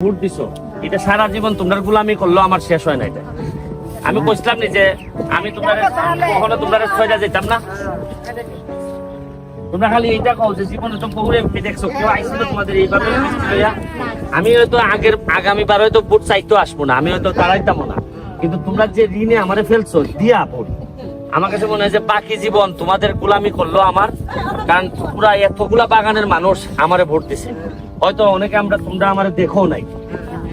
Vote দিছো। এটা সারা জীবন তোমরা গুলামি করল আমার শেষ হয় না এটা। আমি বুঝলাম নি যে আমি তোমরা কখনো তোমরা ছয়টা যেতাম না। তোমরা খালি এইটা কও যে জীবনে তো বহু এমপি দেখছ, কেউ আইছিল তোমাদের এইভাবে আমি হয়তো আগের আগামীবার হয়তো ভোট চাইতে আসব না, আমি হয়তো দাঁড়াইতামও না। কিন্তু তোমরা যে ঋণে আমারে ফেলছো, দিয়া ভোট। আমার কাছে মনে হয় যে বাকি জীবন তোমাদের গোলামি করল আমার কারণ পুরা এতগুলা বাগানের মানুষ আমারে ভোট দিছে। হয়তো অনেকে আমরা তোমরা আমার দেখো নাই।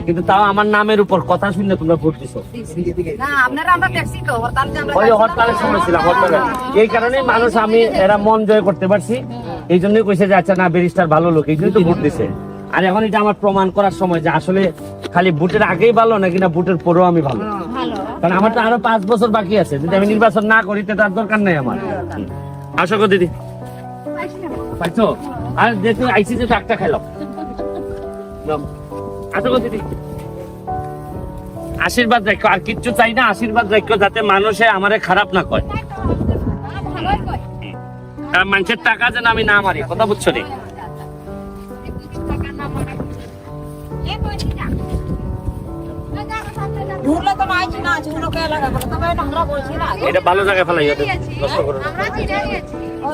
কিন্তু তাও আমার নামের উপর কথা শুনে তোমরা ভোট দিছো। ওই হরতালের সময় ছিলাম হরতালে। এই কারণে মানুষ আমি এরা মন জয় করতে পারছি। এই জন্যই কইছে যে আচ্ছা না ব্যারিস্টার ভালো লোক। এই জন্যই তো ভোট দিছে। আর এখন এটা আমার প্রমাণ করার সময় যে আসলে খালি ভোটের আগেই ভালো নাকি না ভোটের পরেও আমি ভালো? কারণ আমার তো আরও পাঁচ বছর বাকি আছে। যদি আমি নির্বাচন না করি তো তার দরকার নাই আমার। আশা করি দিদি। পাইছো আর যেহেতু আইসি যে একটা খেলো দিদি। আশীর্বাদ রাখো আর কিচ্ছু চাই না আশীর্বাদ রাখো যাতে মানুষে আমারে খারাপ না কয় মানুষের টাকা যেন আমি না মারি কথা বুঝছ রে? এটা ভালো জায়গায় ফেলাই কষ্ট করো না।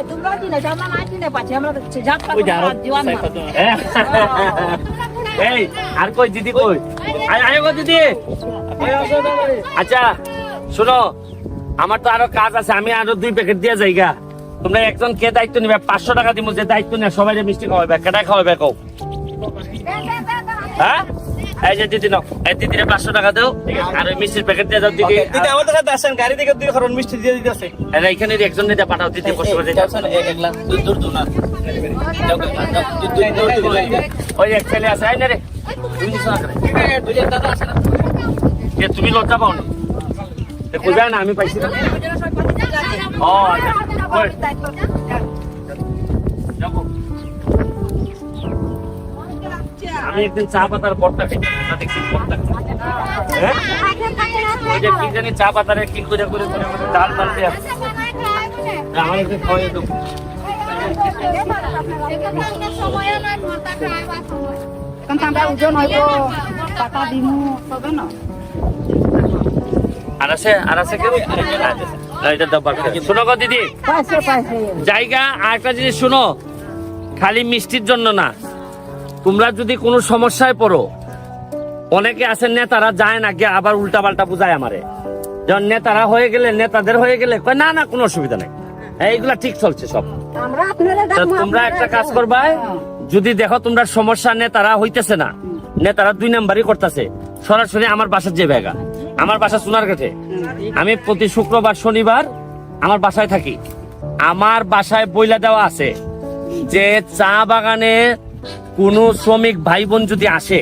তোমরা চিনে আমরা নাই চিনে পাচ্ছি আমরা হ্যাঁ। এই আর কই দিদি কই আয় গো দিদি আচ্ছা শোনো আমার তো আরও কাজ আছে আমি আরও দুই প্যাকেট দিয়ে যাইগা তোমরা একজন কে দায়িত্ব নিবে পাঁচশো টাকা দিব যে দায়িত্ব নিয়ে সবাই মিষ্টি খাওয়াবে কেটাই খাওয়াবে কও হ্যাঁ এই যে দিদি নাও এই দিদিরে পাঁচশো টাকা দাও আর ওই মিষ্টির প্যাকেট দিয়ে দাও দিদি দিদি আমাদের সাথে আসেন গাড়ি থেকে দুই কারণ মিষ্টি দিয়ে দিতে আছে আর এইখানে একজন নিতে পাঠাও দিদি কষ্ট করে দিতে আছে তুমি লজ্জা পাও না? না, আমি পাইছি আচ্ছা। আমি একদিন চা পাতার দেখছি বটটা হ্যাঁ? চা পাতারে কি করে করে ডাল ডাল দিয়ে। আমার একদিন খাওয়াই দেবো। আমরা ওজন হইব টাকা দিমু তবে না আর আছে আর আছে কেউ এটা দাও বার গো দিদি। পাইছে পাইছে। জায়গা আর জিনিস শুনো। খালি মিষ্টির জন্য না। তোমরা যদি কোনো সমস্যায় পড়ো অনেকে আছেন নেতারা যায় না গিয়ে আবার উল্টা পাল্টা বুঝায় আমারে। যখন নেতারা হয়ে গেলে নেতাদের হয়ে গেলে না না কোনো অসুবিধা নেই। এইগুলা ঠিক চলছে সব। তোমরা একটা কাজ করবা যদি দেখো তোমরা সমস্যা নেতারা হইতেছে না। নেতারা দুই নাম্বারই করতেছে। সরাসরি আমার বাসার যে ব্যাগা। আমার বাসা সোনার কাছে আমি প্রতি শুক্রবার শনিবার আমার বাসায় থাকি। আমার বাসায় বইলা দেওয়া আছে যে চা বাগানে কোনো শ্রমিক ভাই বোন যদি আসে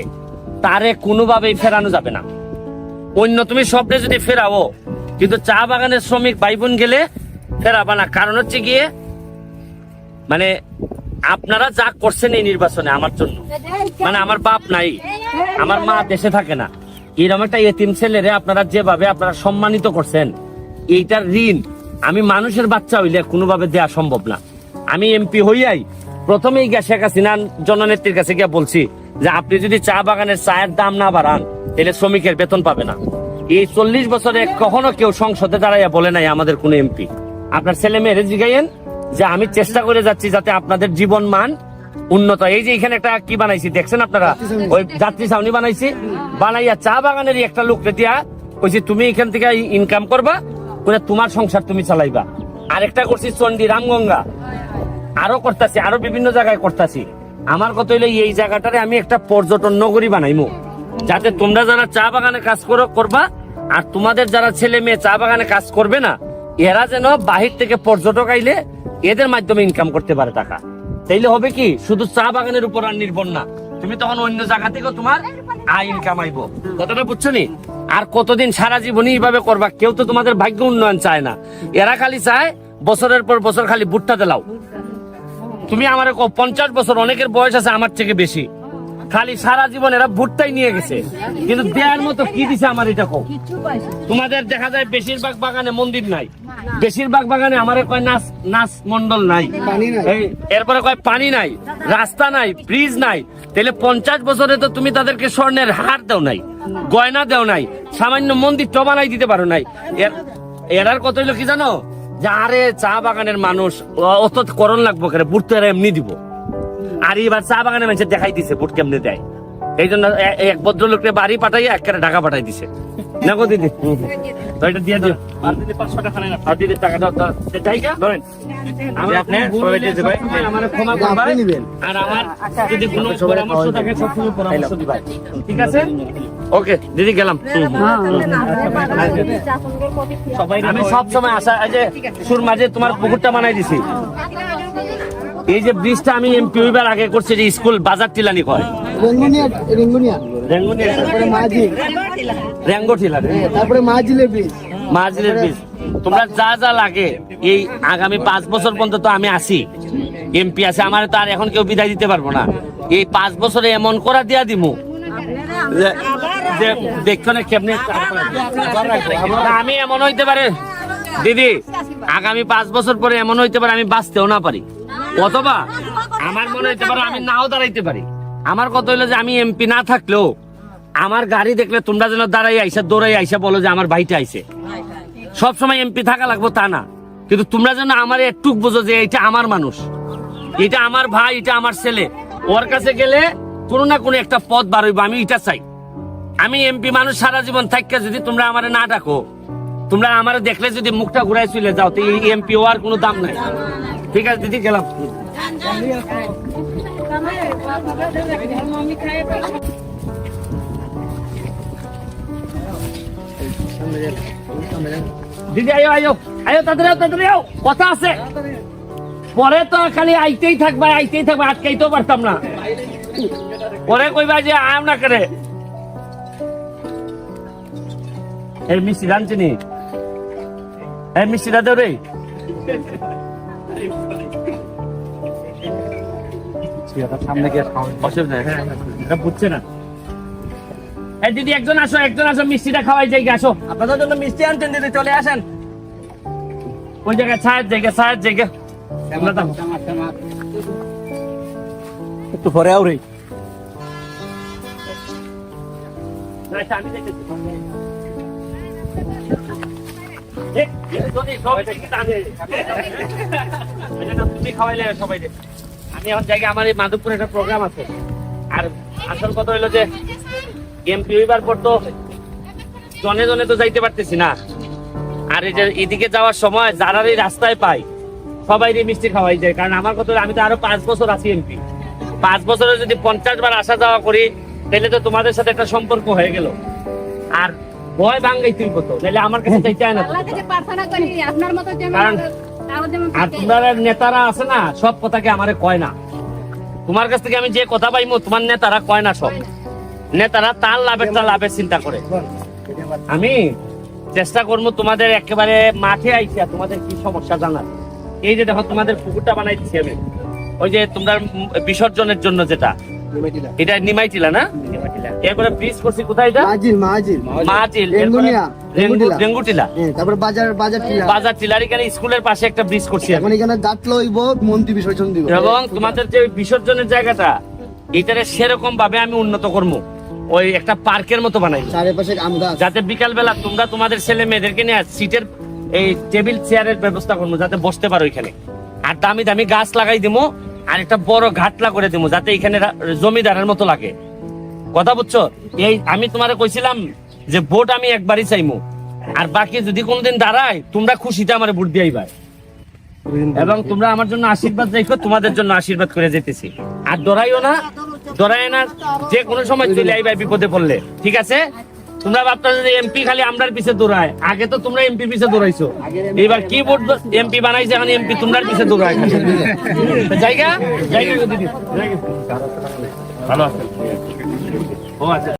তারে কোনোভাবেই ফেরানো যাবে না। অন্য তুমি স্বপ্নে যদি ফেরাও কিন্তু চা বাগানের শ্রমিক ভাই বোন গেলে ফেরাবা না। কারণ হচ্ছে গিয়ে মানে আপনারা যা করছেন এই নির্বাচনে আমার জন্য মানে আমার বাপ নাই, আমার মা দেশে থাকে না এরকম একটা এতিম ছেলেরে আপনারা যেভাবে আপনারা সম্মানিত করছেন, এইটার ঋণ আমি মানুষের বাচ্চা হইলে কোনোভাবে দেওয়া সম্ভব না। আমি এমপি হইয়াই প্রথমেই গিয়া শেখ হাসিনা জননেত্রীর কাছে গিয়া বলছি যে, আপনি যদি চা বাগানের চায়ের দাম না বাড়ান, তাহলে শ্রমিকের বেতন পাবে না। এই চল্লিশ বছরে কখনো কেউ সংসদে দাঁড়াইয়া বলে নাই আমাদের কোন এমপি। আপনার ছেলে মেয়েরে জিগাইয়েন যে আমি চেষ্টা করে যাচ্ছি যাতে আপনাদের জীবন মান উন্নত এই যে এখানে একটা কি বানাইছি, দেখছেন আপনারা? ওই যাত্রী ছাউনি বানাইছি। বানাইয়া চা বাগানেরই একটা লোক দিয়া যে তুমি এখান থেকে ইনকাম করবা করে তোমার সংসার তুমি চালাইবা। আরেকটা করছি চন্ডী রামগঙ্গা। আরও করতেছি, আরও বিভিন্ন জায়গায় করতেছি। আমার কথা হইল, এই জায়গাটারে আমি একটা পর্যটন নগরী বানাইমু, যাতে তোমরা যারা চা বাগানে কাজ করো, করবা, আর তোমাদের যারা ছেলে মেয়ে চা বাগানে কাজ করবে না, এরা যেন বাহির থেকে পর্যটক আইলে এদের মাধ্যমে ইনকাম করতে পারে টাকা। তাইলে হবে কি? শুধু চা বাগানের উপর আর নির্ভর না। তুমি তখন অন্য জায়গা থেকেও তোমার আয় ইনকাম আইব। কথাটা বুঝছ নি? আর কতদিন সারা জীবনই এইভাবে করবা, কেউ তো তোমাদের ভাগ্য উন্নয়ন চায় না। এরা খালি চায়, বছরের পর বছর খালি ভুট্টা লাও। তুমি আমার পঞ্চাশ বছর অনেকের বয়স আছে আমার থেকে বেশি। খালি সারা জীবন এরা ভুট্টাই নিয়ে গেছে। কিন্তু দেওয়ার মতো কি দিছে আমার এটা কো তোমাদের দেখা যায় বেশিরভাগ বাগানে মন্দির নাই। বেশিরভাগ বাগানে আমার কয় নাচ নাচ মন্ডল নাই। এরপরে কয় পানি নাই রাস্তা নাই ব্রিজ নাই। তাহলে পঞ্চাশ বছরে তো তুমি তাদেরকে স্বর্ণের হার দেও নাই গয়না দেও নাই সামান্য মন্দির তো বানাই দিতে পারো নাই। এর এরার কত হইল কি জানো? যে আরে চা বাগানের মানুষ অত করণ লাগবো কেন বুট তো এরা এমনি দিব। আর এবার চা বাগানের মানুষের দেখাই দিছে বুট কেমনে দেয় এই জন্য এক ভদ্রলোককে বাড়ি পাঠাইয়া এক ঢাকা পাঠাই দিছে না গো দিদি তো এটা দিয়ে দিও আর দিদি পাঁচশো টাকা নেন আর দিদি টাকাটা তো- তো জায়গা ধরেন আমার আপনি সবাই দিতে ভাই। আমার ক্ষমা করবেন। আর আমার যদি কোনো পরামর্শ থাকে সবসময় পরামর্শ দিবা ঠিক আছে ওকে দিদি গেলাম। সবাই আমি সব সময় আসা এই যে সুর মাঝে তোমার পুকুরটা বানাই দিছি এই যে ব্রিজটা আমি এমপি হইবার আগে করছি যে স্কুল বাজার টিলানি তারপরে টিলানি তারপরে মাঝিলের ব্রিজ। মাঝিলের তোমরা যা যা লাগে এই আগামী পাঁচ বছর পর্যন্ত তো আমি আছি। এমপি আছে আমার তো আর এখন কেউ বিদায় দিতে পারব না। এই পাঁচ বছরে এমন করা দিয়া দিমু। দেখছ না কেমনে আমি এমন হইতে পারে দিদি আগামী পাঁচ বছর পরে এমন হইতে পারে আমি বাঁচতেও না পারি। অথবা আমার মনে হইতে পারে আমি নাও দাঁড়াইতে পারি। আমার কথা হইল যে আমি এমপি না থাকলেও আমার গাড়ি দেখলে তোমরা যেন দাঁড়াই আইসা দৌড়াই আইসা বলো যে আমার ভাইটা আইছে। সব সময় এমপি থাকা লাগবো তা না। কিন্তু তোমরা যেন আমার একটু বোঝো যে এটা আমার মানুষ। এটা আমার ভাই এটা আমার ছেলে। ওর কাছে গেলে কোনো না কোনো একটা পথ বার হইবো, আমি এটা চাই। আমি এমপি মানুষ সারা জীবন থাকতে যদি তোমরা আমার না ডাকো, তোমরা আমার দেখলে যদি মুখটা ঘুরাই চলে যাও, তো এই এমপি হওয়ার কোনো দাম নাই। ঠিক আছে দিদি গেলাম দিদি, আয়ো আয়ো আয়ো, তাড়াতাড়ি তাড়াতাড়ি কথা আছে। পরে তো খালি আইতেই থাকবা আইতেই থাকবা আটকাইতেও পারতাম না। পরে কইবা যে আম না করে। এই মিষ্টি রাঁধছি নি এই মিষ্টিটা দেও রে। সামনে গিয়ে অসুবিধা হ্যাঁ, এটা বুঝছে না এই দিদি একজন আসো একজন আসো মিষ্টিটা খাওয়াই যাই আসো। আপনাদের জন্য মিষ্টি আনছেন দিদি চলে আসেন। কোন জায়গায় ছায়ের জায়গা ছায়ের জায়গা। একটু পরে আউরি। আচ্ছা, আমি দেখতেছি। সবাইকে। আমি এখন জায়গায় আমার এই মাধবপুরে একটা প্রোগ্রাম আছে আর আসল কথা হইল যে এমপি হইবার পর তো জনে জনে তো যাইতে পারতেছি না আর এই যে এদিকে যাওয়ার সময় যারা এই রাস্তায় পাই সবাই মিষ্টি খাওয়াই যায় কারণ আমার কথা আমি তো আরও পাঁচ বছর আছি এমপি পাঁচ বছরে যদি পঞ্চাশ বার আসা যাওয়া করি তাহলে তো তোমাদের সাথে একটা সম্পর্ক হয়ে গেল আর ভয় ভাঙ্গাই তুই কত তাহলে আমার কাছে চাইতে হয় না তো। আল্লাহর কাছে প্রার্থনা করি আপনার মতো কারণ- তাও আর তোমার নেতারা আছে না সব কথাকে আমারে কয় না। তোমার কাছ থেকে আমি যে কথা পাইমো তোমার নেতারা কয় না সব। নেতারা তার লাভেরটা লাভের চিন্তা করে। আমি চেষ্টা করব তোমাদের একেবারে মাঠে আইসা তোমাদের কি সমস্যা জানার। এই যে দেখো তোমাদের পুকুরটা বানাইছি আমি। ওই যে তোমরা বিসর্জনের জন্য যেটা। এটা নিমাইটিলা না? এরপরে ব্রিজ করছি কোথায় এটা? মাঝিল মাঝিল মাহাচিল রেঙ্গুনিয়া, রেঙ্গুটিলা। রেঙ্গুটিলা। বাজার বাজার টিলা। বাজার টিলার এখানে স্কুলের পাশে একটা ব্রিজ করছি এখন এখানে গাছ লইব মন্ত্রী বিসর্জন দিব। এবং তোমাদের যে বিসর্জনের জায়গাটা এটারে সেরকম ভাবে আমি উন্নত করব। ওই একটা পার্কের মতো বানাই। চারিপাশে আম গাছ যাতে বিকাল বেলা তোমরা তোমাদের ছেলে মেয়েদেরকে নিয়ে সিটের এই টেবিল চেয়ারের ব্যবস্থা করব যাতে বসতে পারো এখানে। আর দামি দামি গাছ লাগাই দিবো। আর একটা বড় ঘাটলা করে দিবো যাতে এখানে জমিদারের মতো লাগে। কথা বুঝছ? এই আমি তোমারে কইছিলাম যে ভোট আমি একবারই চাইমু। আর বাকি যদি কোনোদিন দাঁড়ায়, তোমরা খুশিতে আমার ভোট দিয়ে দিয়াইবা এবং তোমরা আমার জন্য আশীর্বাদ রেখো, তোমাদের জন্য আশীর্বাদ করে যেতেছি। আর ডরাইও না ডরাই না, যে কোনো সময় চলে আইবা বিপদে পড়লে। ঠিক আছে? তোমরা ভাবতা যে এমপি খালি আমরার পিছে দৌড়ায়। আগে তো তোমরা এমপি পিছে দৌড়াইছো। এবার কি বোর্ড এমপি বানাইছে, এখন এমপি তোমরার পিছে দৌড়ায় জায়গা? জায়গা। ভালো আছে। ও আচ্ছা।